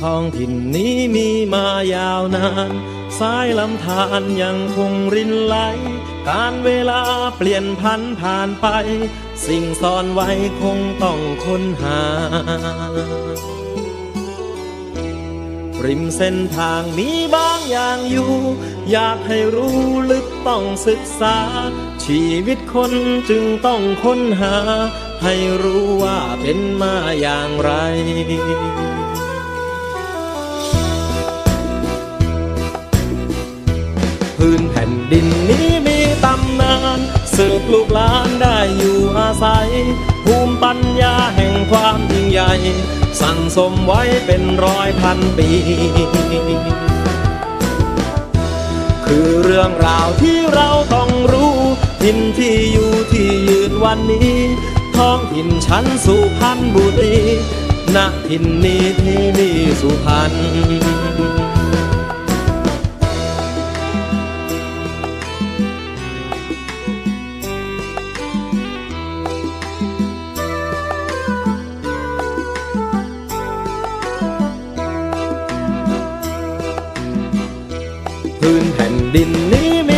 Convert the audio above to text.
ท้องถิ่นนี้มีมายาวนาน สายลำธารยังคงรินไหล การเวลาเปลี่ยนพันผ่านไป สิ่งซ่อนไว้คงต้องค้นหา ริมเส้นทางมีบางอย่างอยู่ อยากให้รู้ลึกต้องศึกษา ชีวิตคนจึงต้องค้นหา ให้รู้ว่าเป็นมาอย่างไรพื้นแผ่นดินนี้มีตำนาน สืบลูกหลานได้อยู่อาศัย ภูมิปัญญาแห่งความยิ่งใหญ่ สั่งสมไว้เป็นร้อยพันปี คือเรื่องราวที่เราต้องรู้ถิ่นที่อยู่ที่ยืนวันนี้ ท้องถิ่นฉันสุพรรณบุรีณถิ่นนี้ที่นี่สุพรรณ พื้นแผ่นดินนี้มี